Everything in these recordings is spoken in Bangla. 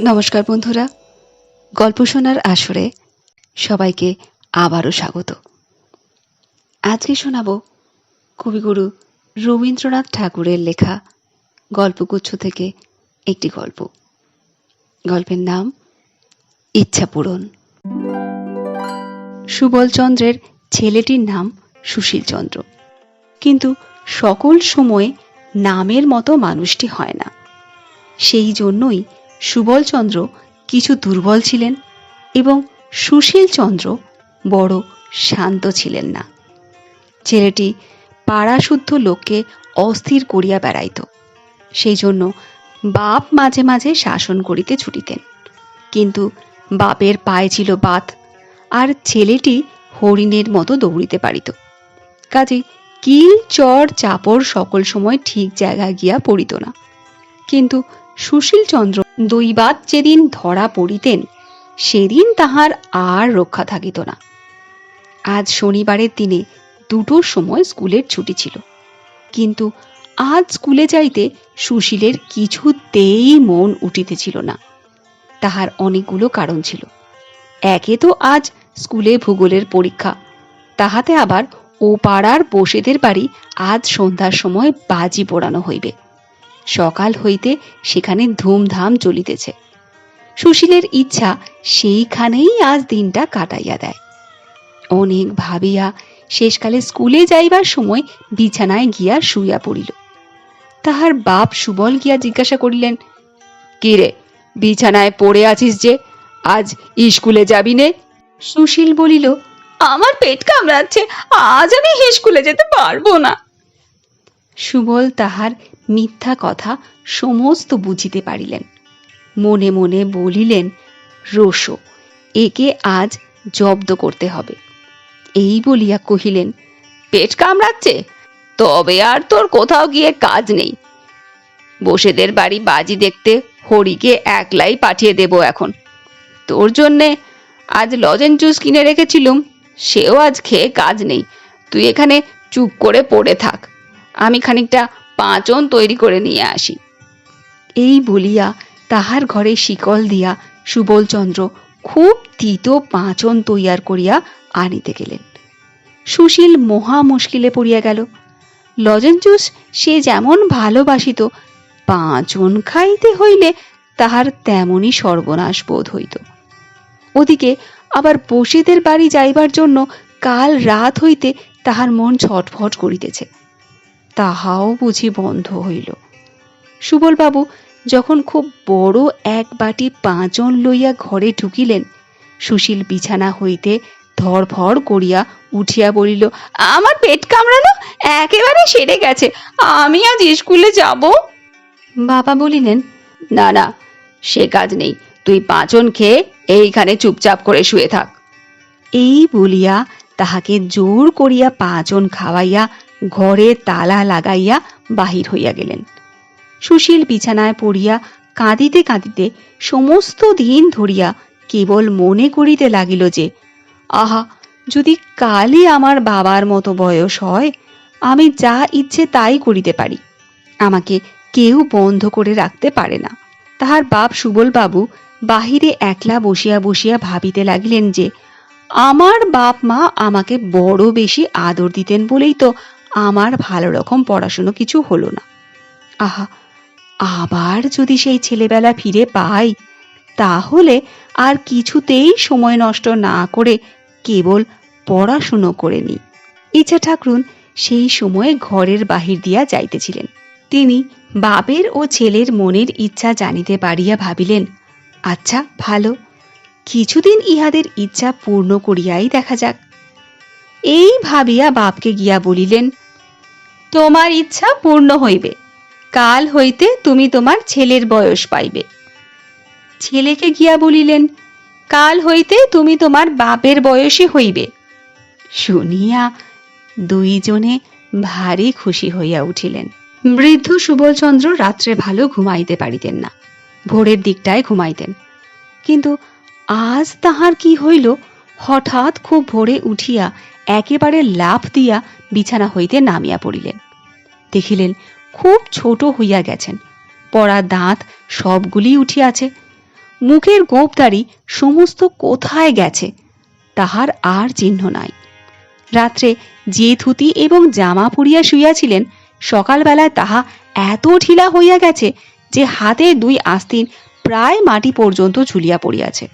নমস্কার বন্ধুরা। গল্প শোনার আসরে সবাইকে আবারও স্বাগত। আজকে শোনাব কবিগুরু রবীন্দ্রনাথ ঠাকুরের লেখা গল্পগুচ্ছ থেকে একটি গল্প। গল্পের নাম ইচ্ছা পূরণ সুবলচন্দ্রের ছেলেটির নাম সুশীল চন্দ্র। কিন্তু সকল সময় নামের মতো মানুষটি হয় না। সেই জন্যই সুবলচন্দ্র কিছু দুর্বল ছিলেন এবং সুশীল চন্দ্র বড় শান্ত ছিলেন না। ছেলেটি পাড়াশুদ্ধ লোককে অস্থির করিয়া বেড়াইত সেই জন্য বাপ মাঝে মাঝে শাসন করিতে ছুটিতেন। কিন্তু বাপের পায়ে ছিল বাত আর ছেলেটি হরিণের মতো দৌড়িতে পারিত। কাজে কিল, চর, চাপড় সকল সময় ঠিক জায়গায় গিয়া পড়িত না। কিন্তু সুশীলচন্দ্র দৈবাত যেদিন ধরা পড়িতেন, সেদিন তাহার আর রক্ষা থাকিত না। আজ শনিবারের দিনে দুটোর সময় স্কুলের ছুটি ছিল। কিন্তু আজ স্কুলে যাইতে সুশীলের কিছুতেই মন উঠিতেছিল না। তাহার অনেকগুলো কারণ ছিল। একে তো আজ স্কুলে ভূগোলের পরীক্ষা, তাহাতে আবার ও পাড়ার বসেদের বাড়ি আজ সন্ধ্যার সময় বাজি পোড়ানো হইবে। সকাল হইতে সেখানে ধুমধাম চলিতেছে। সুশীলের ইচ্ছা সেইখানেই আজ দিনটা কাটাইয়া দেয়। অনেক ভাবিয়া শেষকালে স্কুলে যাইবার সময় বিছানায় গিয়া শুইয়া পড়িল। তাহার বাপ সুবল গিয়া জিজ্ঞাসা করিলেন, কি রে, বিছানায় পড়ে আছিস যে, আজ স্কুলে যাবি নে? সুশীল বলিল, আমার পেট কামড়াচ্ছে, আজ আমি স্কুলে যেতে পারব না। সুবল তাহার মিথ্যা কথা সমস্ত বুঝিতে পারিলেন। মনে মনে বলিলেন রোশো একে আজ জব্দ করতে হবে। এই বলিয়া কহিলেন, পেট কামড়াচ্ছে? তবে আর তোর কোথাও গিয়ে কাজ নেই। বসেদের বাড়ি বাজি দেখতে হরিকে একলাই পাঠিয়ে দেব এখন। তোর জন্যে আজ লজেন জুস কিনে রেখেছিলুম, সেও আজ খেয়ে কাজ নেই। তুই এখানে চুপ করে পড়ে থাক। আমি খানিকটা পাঁচন তৈরি করে নিয়ে আসি। এই বলিয়া তাহার ঘরে শিকল দিয়া সুবলচন্দ্র খুব তিতো পাঁচন তৈয়ার করিয়া আনিতে গেলেন। সুশীল মহা মুশকিলে পড়িয়া গেল। লজেন জুস সে যেমন ভালোবাসিত পাঁচন খাইতে হইলে তাহার তেমনই সর্বনাশ বোধ হইত। ওদিকে আবার বসিদের বাড়ি যাইবার জন্য কাল রাত হইতে তাহার মন ছটফট করিতেছে। তাহাও বুঝি বন্ধ হইল। সুবলবাবু যখন খুব বড় এক বাটি পাঁচন লইয়া ঘরে ঢুকিলেন সুশীল বিছানা হইতে ধরফড় করিয়া উঠিয়া বলিল আমার পেট কামড়ানো একেবারে সেরে গেছে আমি আজ স্কুলে যাব? বাবা বলিলেন না না সে কাজ নেই তুই পাঁচন খেয়ে এইখানে চুপচাপ করে শুয়ে থাক। এই বলিয়া তাহাকে জোর করিয়া পাঁচন খাওয়াইয়া ঘরে তালা লাগাইয়া বাহির হইয়া গেলেন। সুশীল বিছানায় পড়িয়া কাঁদিতে কাঁদিতে সমস্ত দিন ধরিয়া কেবল মনে করিতে লাগিল যে, আহা, যদি কালই আমার বাবার মতো বয়স হয়, আমি যা ইচ্ছে তাই করিতে পারি। আমাকে কেউ বন্ধ করে রাখতে পারে না। তাহার বাপ সুবল বাবু বাহিরে একলা বসিয়া বসিয়া ভাবিতে লাগিলেন যে, আমার বাপ মা আমাকে বড় বেশি আদর দিতেন বলেই তো আমার ভালো রকম পড়াশুনো কিছু হলো না। আহা, আবার যদি সেই ছেলেবেলা ফিরে পাই, তাহলে আর কিছুতেই সময় নষ্ট না করে কেবল পড়াশুনো করে নি ইচ্ছা ঠাকরুন সেই সময়ে ঘরের বাহির দিয়া যাইতেছিলেন। তিনি বাপের ও ছেলের মনের ইচ্ছা জানিতে পারিয়া ভাবিলেন আচ্ছা ভালো, কিছুদিন ইহাদের ইচ্ছা পূর্ণ করিয়াই দেখা যাক। এই ভাবিয়া বাপকে গিয়া বলিলেন তোমার ইচ্ছা পূর্ণ হইবে। কাল হইতে তুমি তোমার ছেলের বয়স পাইবে। ছেলেকে গিয়া বলিলেন, কাল হইতে তুমি তোমার বাপের বয়সী হইবে। শুনিয়া দুইজনে ভারী খুশি হইয়া উঠিলেন। বৃদ্ধ সুবলচন্দ্র রাত্রে ভালো ঘুমাইতে পারিতেন না। ভোরের দিকটায় ঘুমাইতেন। কিন্তু আজ তাহার কি হইল, হঠাৎ খুব ভোরে উঠিয়া একেবারে লাফ দিয়া বিছানা হইতে নামিয়া পড়িলেন। দেখিলেন খুব ছোট হইয়া গেছেন। পড়া দাঁত সবগুলি উঠিয়াছে। মুখের গোপদারি সমস্ত কোথায় গেছে, তাহার আর চিহ্ন নাই। রাত্রে যে থুতি এবং জামা পরিয়া শুইয়াছিলেন সকালবেলায় তাহা এত ঢিলা হইয়া গেছে যে হাতে দুই আস্তিন প্রায় মাটি পর্যন্ত ঝুলিয়া পড়িয়াছে।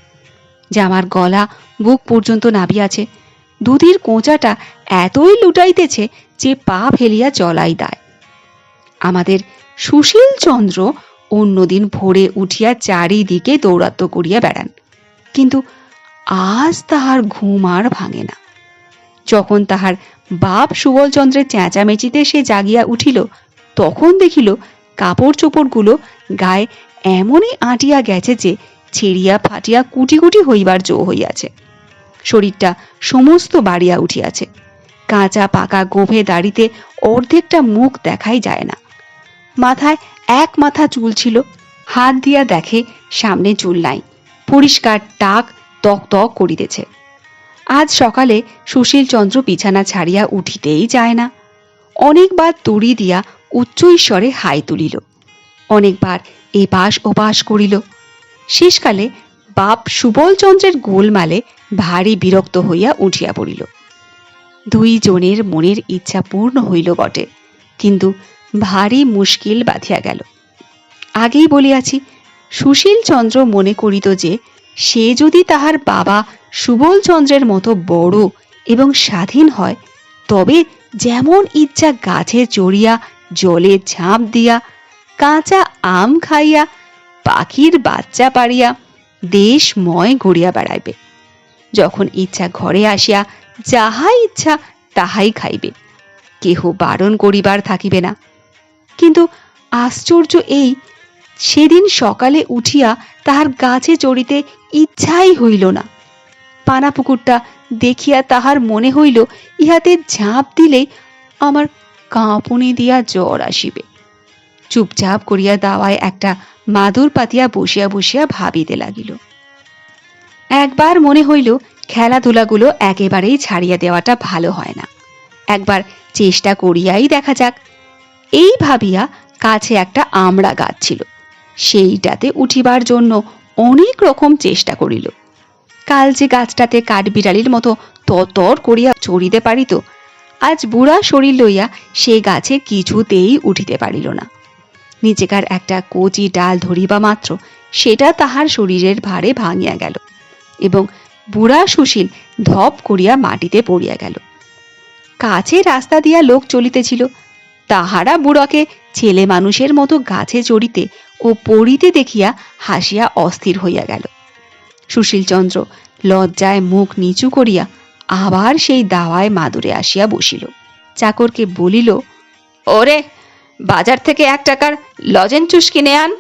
জামার গলা বুক পর্যন্ত নাবিয়াছে। দুধের কোঁচাটা এতই লুটাইতেছে যে পা ফেলিয়া চলাই দায়। আমাদের সুশীল চন্দ্র অন্যদিন ভোরে উঠিয়া চারিদিকে দৌরাত্ম করিয়া বেড়ান। কিন্তু আজ তাহার ঘুম আর ভাঙে না। যখন তাহার বাপ সুবলচন্দ্রের চেঁচামেচিতে সে জাগিয়া উঠিল, তখন দেখিল কাপড় চোপড়গুলো গায়ে এমনই আঁটিয়া গেছে যে ছিঁড়িয়া ফাটিয়া কুটি কুটি হইবার জো হইয়াছে। শরীরটা সমস্ত বাড়িয়া উঠিয়াছে। কাঁচা পাকা গোভে দাড়িতে অর্ধেকটা মুখ দেখাই যায় না। মাথায় এক মাথা চুল ছিল, হাত দিয়া দেখে সামনে চুল নাই, পরিষ্কার টাক তক তক করিতেছে। আজ সকালে সুশীল চন্দ্র বিছানা ছাড়িয়া উঠিতেই যায় না। অনেকবার তুড়ি দিয়া উচ্চ ঈশ্বরে হাই তুলিল, অনেকবার এপাশ ওপাশ করিল। শেষকালে বাপ সুবলচন্দ্রের গোলমালে ভারী বিরক্ত হইয়া উঠিয়া পড়িল। দুই জনের মনের ইচ্ছা পূর্ণ হইল বটে, কিন্তু ভারী মুশকিল বাঁধিয়া গেল। আগেই বলিয়াছি, সুশীল চন্দ্র মনে করিত যে, সে যদি তাহার বাবা সুবলচন্দ্রের মতো বড় এবং স্বাধীন হয়, তবে যেমন ইচ্ছা গাছে চড়িয়া, জলে ঝাঁপ দিয়া, কাঁচা আম খাইয়া, পাখির বাচ্চা পারিয়া দেশময় ঘুরিয়া বেড়াইবে। যখন ইচ্ছা ঘরে আসিয়া যাহা ইচ্ছা তাহাই খাইবে। কেহ বারণ করিবার থাকিবে না। কিন্তু আশ্চর্য এই, সেদিন সকালে উঠিয়া তাহার গাছে চড়িতে ইচ্ছাই হইল না। পানা পুকুরটা দেখিয়া তাহার মনে হইল, ইহাতে ঝাঁপ দিলেই আমার কাঁপুনি দিয়া জ্বর আসিবে। চুপচাপ করিয়া দাওয়ায় একটা মাদুর পাতিয়া বসিয়া বসিয়া ভাবিতে লাগিল। একবার মনে হইল, খেলাধুলাগুলো একেবারেই ছাড়িয়া দেওয়াটা ভালো হয় না। একবার চেষ্টা করিয়াই দেখা যাক এই ভাবিয়া কাছে একটা আমড়া গাছ ছিল। সেইটাতে উঠিবার জন্য অনেক রকম চেষ্টা করিল। কাল যে গাছটাতে কাঠবিড়ালির মতো ততর করিয়া চড়িতে পারিত, আজ বুড়া শরীর লইয়া সে গাছে কিছুতেই উঠিতে পারিল না। নিচেকার একটা কচি ডাল ধরিবা মাত্র সেটা তাহার শরীরের ভারে ভাঙিয়া গেল এবং বুড়া সুশীল ধপ করিয়া মাটিতে পড়িয়া গেল। কাছে রাস্তা দিয়া লোক চলিতেছিল তাহারা বুড়াকে ছেলে মানুষের মতো গাছে চড়িতে ও পড়িতে দেখিয়া হাসিয়া অস্থির হইয়া গেল। সুশীলচন্দ্র লজ্জায় মুখ নিচু করিয়া আবার সেই দাওয়ায় মাদুরে আসিয়া বসিল। চাকরকে বলিল, ওরে, বাজার থেকে এক টাকার লজেন চুস কিনে আন।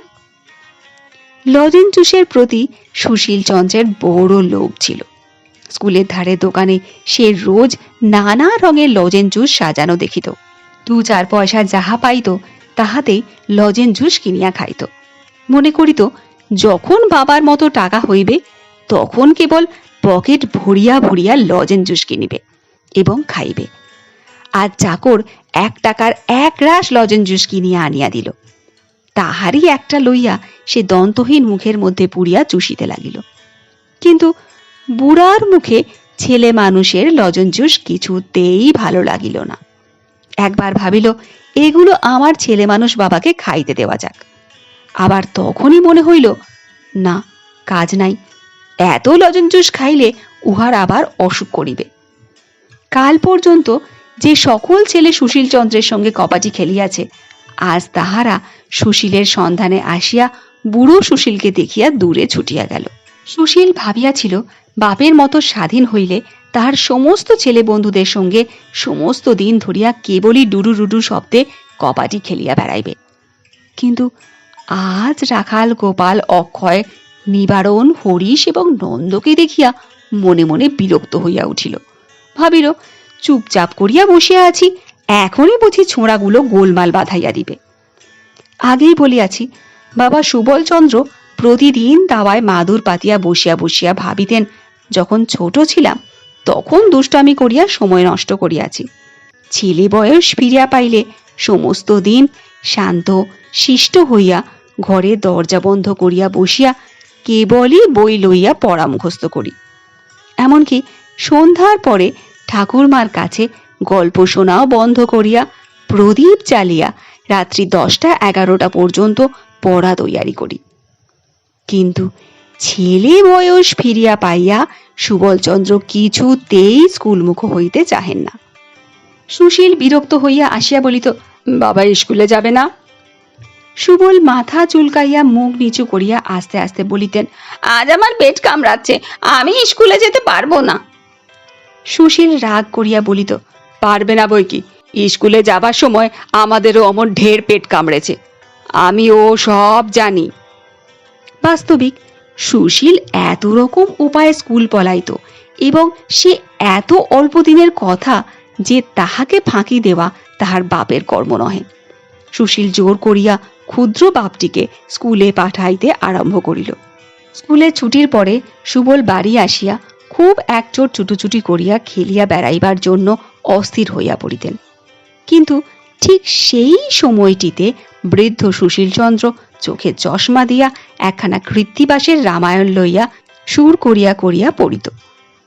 লজেন চুষের প্রতি সুশীল চন্দ্রের বড় লোভ ছিল। স্কুলের ধারে দোকানে সে রোজ নানা রঙের লজেন জুস সাজানো দেখিত। দু চার পয়সা যাহা পাইত, তাহাতেই লজেন জুস কিনিয়া খাইত। মনে করিত, যখন বাবার মতো টাকা হইবে, তখন কেবল পকেট ভরিয়া ভরিয়া লজেন জুস কিনিবে এবং খাইবে। আর চাকর এক টাকার এক রাস লজেন জুস কিনিয়া আনিয়া দিল। তাহারই একটা লইয়া সে দন্তহীন মুখের মধ্যে পুড়িয়া চুষিতে লাগিল। কিন্তু বুড়ার মুখে ছেলে মানুষের লজেন জুস কিছুতেই ভালো লাগিল না। একবার ভাবিল, এগুলো আমার ছেলে মানুষ বাবাকে খাইতে দেওয়া যাক। আবার তখনই মনে হইল, না, কাজ নাই। এত লজেন জুস খাইলে উহার আবার অসুখ করিবে। কাল পর্যন্ত যে সকল ছেলে সুশীল চন্দ্রের সঙ্গে কপাটি খেলিয়াছে, আজ তাহারা সুশীলের সন্ধানে আসিয়া বুড়ো সুশীলকে দেখিয়া দূরে ছুটিয়া গেল। সুশীল ভাবিয়াছিল, বাপের মতো স্বাধীন হইলে তাহার সমস্ত ছেলে বন্ধুদের সঙ্গে সমস্ত দিন ধরিয়া কেবলই ডুডু ডুডু শব্দে কপাটি খেলিয়া বেড়াইবে। কিন্তু আজ রাখাল, গোপাল, অক্ষয়, নিবারণ, হরিশ এবং নন্দকে দেখিয়া মনে মনে বিরক্ত হইয়া উঠিল। ভাবিল, চুপচাপ করিয়া বসিয়া আছি, এখনই বুঝি ছোঁড়াগুলো গোলমাল বাঁধাইয়া দিবে। আগেই বলিয়াছি, বাবা সুবলচন্দ্র প্রতিদিন দাওয়ায় মাদুর পাতিয়া বসিয়া বসিয়া ভাবিতেন, যখন ছোট ছিলাম তখন দুষ্টামি করিয়া সময় নষ্ট করিয়াছি। ছেলে বয়স ফিরিয়া পাইলে সমস্ত দিন শান্ত, শিষ্ট হইয়া ঘরে দরজা বন্ধ করিয়া বসিয়া কেবলই বই লইয়া পড়া মুখস্থ করি। এমনকি সন্ধ্যার পরে ঠাকুরমার কাছে গল্প শোনাও বন্ধ করিয়া প্রদীপ জ্বালিয়া রাত্রি দশটা এগারোটা পর্যন্ত পড়া তৈয়ারি করি। কিন্তু ছেলে বয়স ফিরিয়া পাইয়া সুবলচন্দ্র কিছুতেই স্কুলমুখ হইতে চাহেন না। সুশীল বিরক্ত হইয়া আসিয়া বলিত, বাবা স্কুলে যাবে না? সুবল মাথা চুলকাইয়া মুখ নিচু করিয়া আস্তে আস্তে বলিতেন, আজ আমার পেট কামড়াচ্ছে, আমি স্কুলে যেতে পারব না। সুশীল রাগ করিয়া বলিত, পারবে না বই কি, স্কুলে যাবার সময় আমাদেরও অমন ঢের পেট কামড়েছে। আমি ও সব জানি। বাস্তবিক সুশীল এত রকম উপায়ে স্কুল পলাইত এবং সে এত অল্প দিনের কথা যে তাহাকে ফাঁকি দেওয়া তাহার বাপের কর্ম নহে। সুশীল জোর করিয়া ক্ষুদ্র বাপটিকে স্কুলে পাঠাইতে আরম্ভ করিল। স্কুলে ছুটির পরে সুবল বাড়ি আসিয়া খুব একচোট ছুটোছুটি করিয়া খেলিয়া বেড়াইবার জন্য অস্থির হইয়া পড়িতেন। কিন্তু ঠিক সেই সময়টিতে বৃদ্ধ সুশীলচন্দ্র চোখে চশমা দিয়া একখানা কৃত্তিবাসের রামায়ণ লইয়া সুর করিয়া করিয়া পড়িত।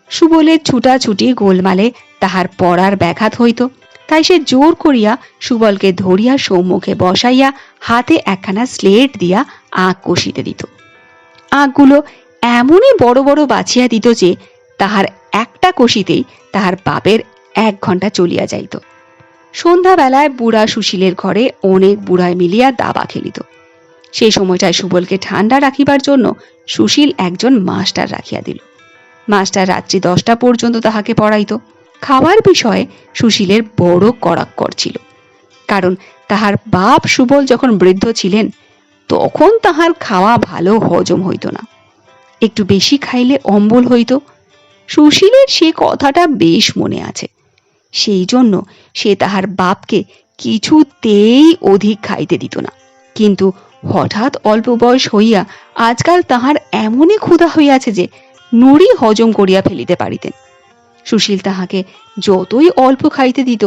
সুবলের ছুটাছুটি গোলমালে তাহার পড়ার ব্যাঘাত হইত, তাই সে জোর করিয়া সুবলকে ধরিয়া সম্মুখে বসাইয়া হাতে একখানা স্লেট দিয়া আঁক কষিতে দিত। আঁকগুলো এমনই বড় বড় বাছিয়া দিত যে তাহার একটা কষিতেই তাহার বাপের এক ঘণ্টা চলিয়া যাইত। সন্ধ্যাবেলায় বুড়া সুশীলের ঘরে অনেক বুড়ায় মিলিয়া দাবা খেলিত। সেই সময়টায় সুবলকে ঠান্ডা রাখিবার জন্য সুশীল একজন মাস্টার রাখিয়া দিল। মাস্টার রাত্রি দশটা পর্যন্ত তাহাকে পড়াইত। খাওয়ার বিষয়ে সুশীলের বড় কড়াক্কর ছিল। কারণ তাহার বাপ সুবল যখন বৃদ্ধ ছিলেন, তখন তাহার খাওয়া ভালো হজম হইত না। একটু বেশি খাইলে অম্বল হইত। সুশীলের সে কথাটা বেশ মনে আছে। সেই জন্য সে তাহার বাপকে কিছুতেই অধিক খাইতে দিত না। কিন্তু হঠাৎ অল্প বয়স হইয়া আজকাল তাহার এমনই ক্ষুধা হইয়াছে যে নুড়ি হজম করিয়া ফেলিতে পারিতেন। সুশীল তাহাকে যতই অল্প খাইতে দিত,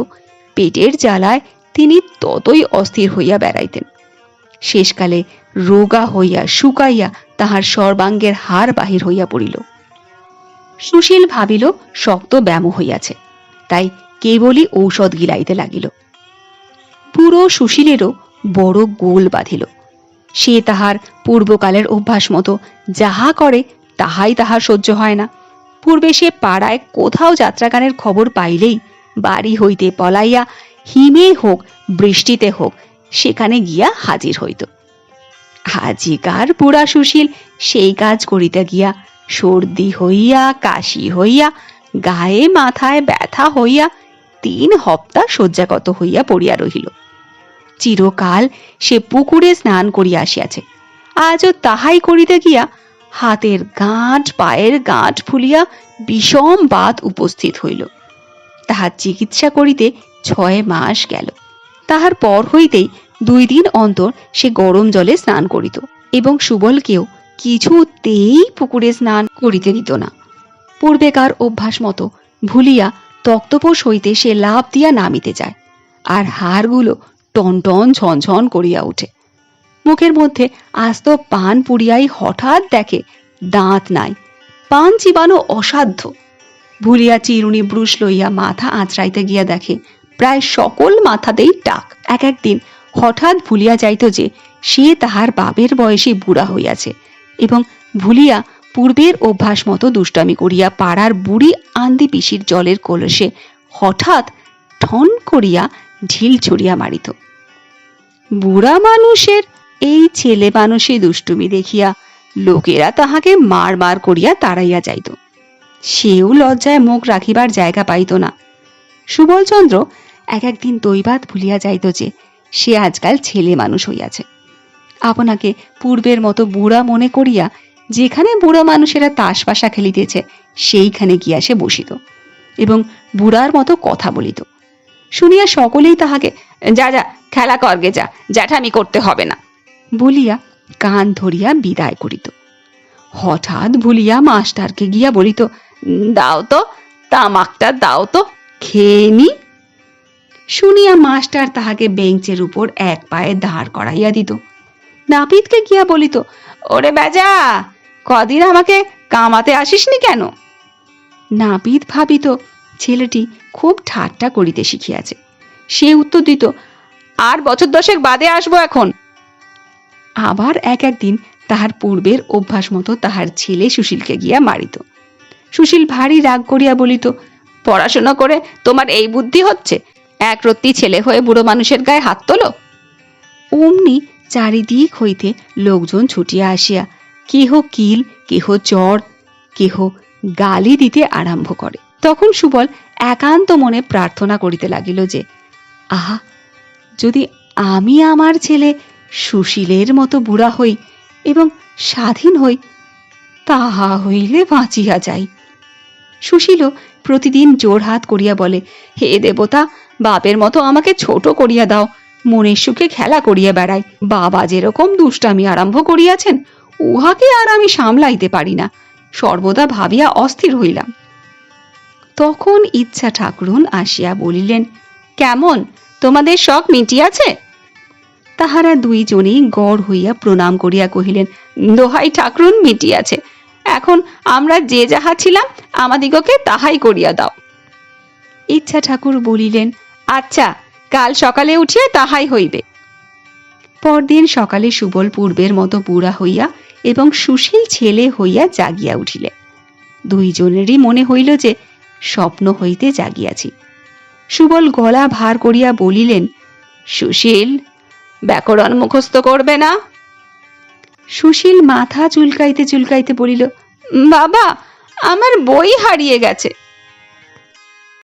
পেটের জ্বালায় তিনি ততই অস্থির হইয়া বেড়াইতেন। শেষকালে রোগা হইয়া শুকাইয়া তাহার সর্বাঙ্গের হার বাহির হইয়া পড়িল। সুশীল ভাবিল শক্ত ব্যায়াম হইয়াছে, তাই কেবলই ঔষধ গিলাইতে লাগিল। পুরো সুশীলেরও বড় গোল বাঁধিল। সে তাহার পূর্বকালের অভ্যাস মতো। যাহা করে, তাহাই তাহার সহ্য হয় না। পূর্বে সে পাড়ায় কোথাও যাত্রাগানের খবর পাইলেই, বাড়ি হইতে পলাইয়া হিমে হোক, বৃষ্টিতে হোক, সেখানে গিয়া হাজির হইত। হাজিকার পুরা সুশীল সেই কাজ করিতে গিয়া সর্দি হইয়া, কাশি হইয়া, গায়ে মাথায় ব্যথা হইয়া, তিন হপ্তা শয্যাগত হইয়া পড়িয়া রহিল। চিরকাল সে পুকুরে স্নান করিয়া আসিয়াছে। আজও তাহাই করিতে গিয়া হাতের গাঁট, পায়ের গাঁট ফুলিয়া বিষম বাত উপস্থিত হইল। তাহার চিকিৎসা করিতে ছয় মাস গেল। তাহার পর হইতেই দুই দিন অন্তর সে গরম জলে স্নান করিত এবং সুবলকেও কিছুতেই পুকুরে স্নান করিতে দিত না। পূর্বেকার অভ্যাস মতো ভুলিয়া তক্তপোষ হইতে সে লাভ দিয়া নামিতে যায়। আর হাড়গুলো টনটন ঝনঝন করিয়া ওঠে মুখের মধ্যে আস্ত পান পুড়িয়াই হঠাৎ দেখে দাঁত নাই, পান চিবানো অসাধ্য। ভুলিয়া চিরুনি ব্রুশ লইয়া মাথা আঁচড়াইতে গিয়া দেখে প্রায় সকল মাথাতেই টাক। এক একদিন হঠাৎ ভুলিয়া যাইত যে সে তাহার বাপের বয়সে বুড়া হইয়াছে এবং ভুলিয়া পূর্বের অভ্যাস মতো দুষ্টামি করিয়া পাড়ার বুড়ি আন্দি পিসির জলের কলসে হঠাৎ ঠন করিয়া ঢিল ছড়িয়া মারিত। বুড়া মানুষের? এই ছেলে মানুষে দুষ্টুমি দেখিয়া লোকেরা তাহাকে মার মার করিয়া তাড়াইয়া যাইত। সেও লজ্জায় মুখ রাখিবার জায়গা পাইত না। সুবলচন্দ্র এক একদিন দৈবাত ভুলিয়া যাইত যে সে আজকাল ছেলে মানুষ হইয়াছে। আপনাকে পূর্বের মতো বুড়া মনে করিয়া যেখানে বুড়া মানুষেরা তাস পাশা খেলিতেছে সেইখানে গিয়া সে বসিত এবং বুড়ার মতো কথা বলিত। শুনিয়া সকলেই তাহাকে, যা যা, খেলা করগে যা জ্যাঠামি করতে হবে না। বলিয়া কান ধরিয়া বিদায় করিত। হঠাৎ ভুলিয়া মাস্টারকে গিয়া বলিত, দাও তো, তামাকটা দাও তো, খেয়ে নি। শুনিয়া মাস্টার তাহাকে বেঞ্চের উপর এক পায়ে দাঁড় করাইয়া দিত। নাপিতকে গিয়া বলিত, ওরে বেজা, কদিন আমাকে কামাতে আসিসনি কেন? নাপিত ভাবিত ছেলেটি খুব ঠাট্টা করিতে শিখিয়াছে। সে উত্তর দিত, আর বছর দশেক বাদে আসব এখন। আবার এক একদিন তাহার পূর্বের অভ্যাস মতো তাহার ছেলে সুশীলকে গিয়া মারিত। সুশীল ভারী রাগ করিয়া বলিত, পড়াশোনা করে তোমার এই বুদ্ধি হচ্ছে? এক রত্তি ছেলে হয়ে বুড়ো মানুষের গায়ে হাত তোলো? অমনি চারিদিক হইতে লোকজন ছুটিয়া আসিয়া কেহ কিল, কেহ চর, কেহ গালি দিতে আরম্ভ করে। তখন সুবল একান্ত মনে প্রার্থনা করিতে লাগিল যে, আহা, যদি আমি আমার ছেলে সুশীলের মতো বুড়া হই এবং স্বাধীন হই, তাহা হইলে বাঁচিয়া যাই। সুশীলও প্রতিদিন জোড়হাত করিয়া বলে, হে দেবতা, বাপের মতো আমাকে ছোট করিয়া দাও, মনের সুখে খেলা করিয়া বেড়াই। বাবা যেরকম দুষ্টামি আরম্ভ করিয়াছেন, উহাকে আর আমি সামলাইতে পারি না। সর্বদা ভাবিয়া অস্থির হইলাম। তখন ইচ্ছা ঠাকুরুন আসিয়া বলিলেন, কেমন? তোমাদের শখ মিটিয়াছে তাহারা দুইজনেই গড় হইয়া প্রণাম করিয়া কহিলেন, দোহাই ঠাকুরুন মিটিয়াছে এখন আমরা যে যাহা ছিলাম, আমাদিগকে তাহাই করিয়া দাও। ইচ্ছা ঠাকুর বলিলেন আচ্ছা কাল সকালে উঠিয়া তাহাই হইবে। পরদিন সকালে সুবল পূর্বের মতো বুড়া হইয়া এবং সুশীল ছেলে হইয়া জাগিয়া উঠিলে দুইজনেরই মনে হইল যে স্বপ্ন হইতে জাগিয়াছি। সুবল গলা ভার করিয়া বলিলেন, সুশীল, ব্যাকরণ মুখস্থ করবে না? সুশীল মাথা চুলকাইতে চুলকাইতে বলিল, বাবা, আমার বই হারিয়ে গেছে।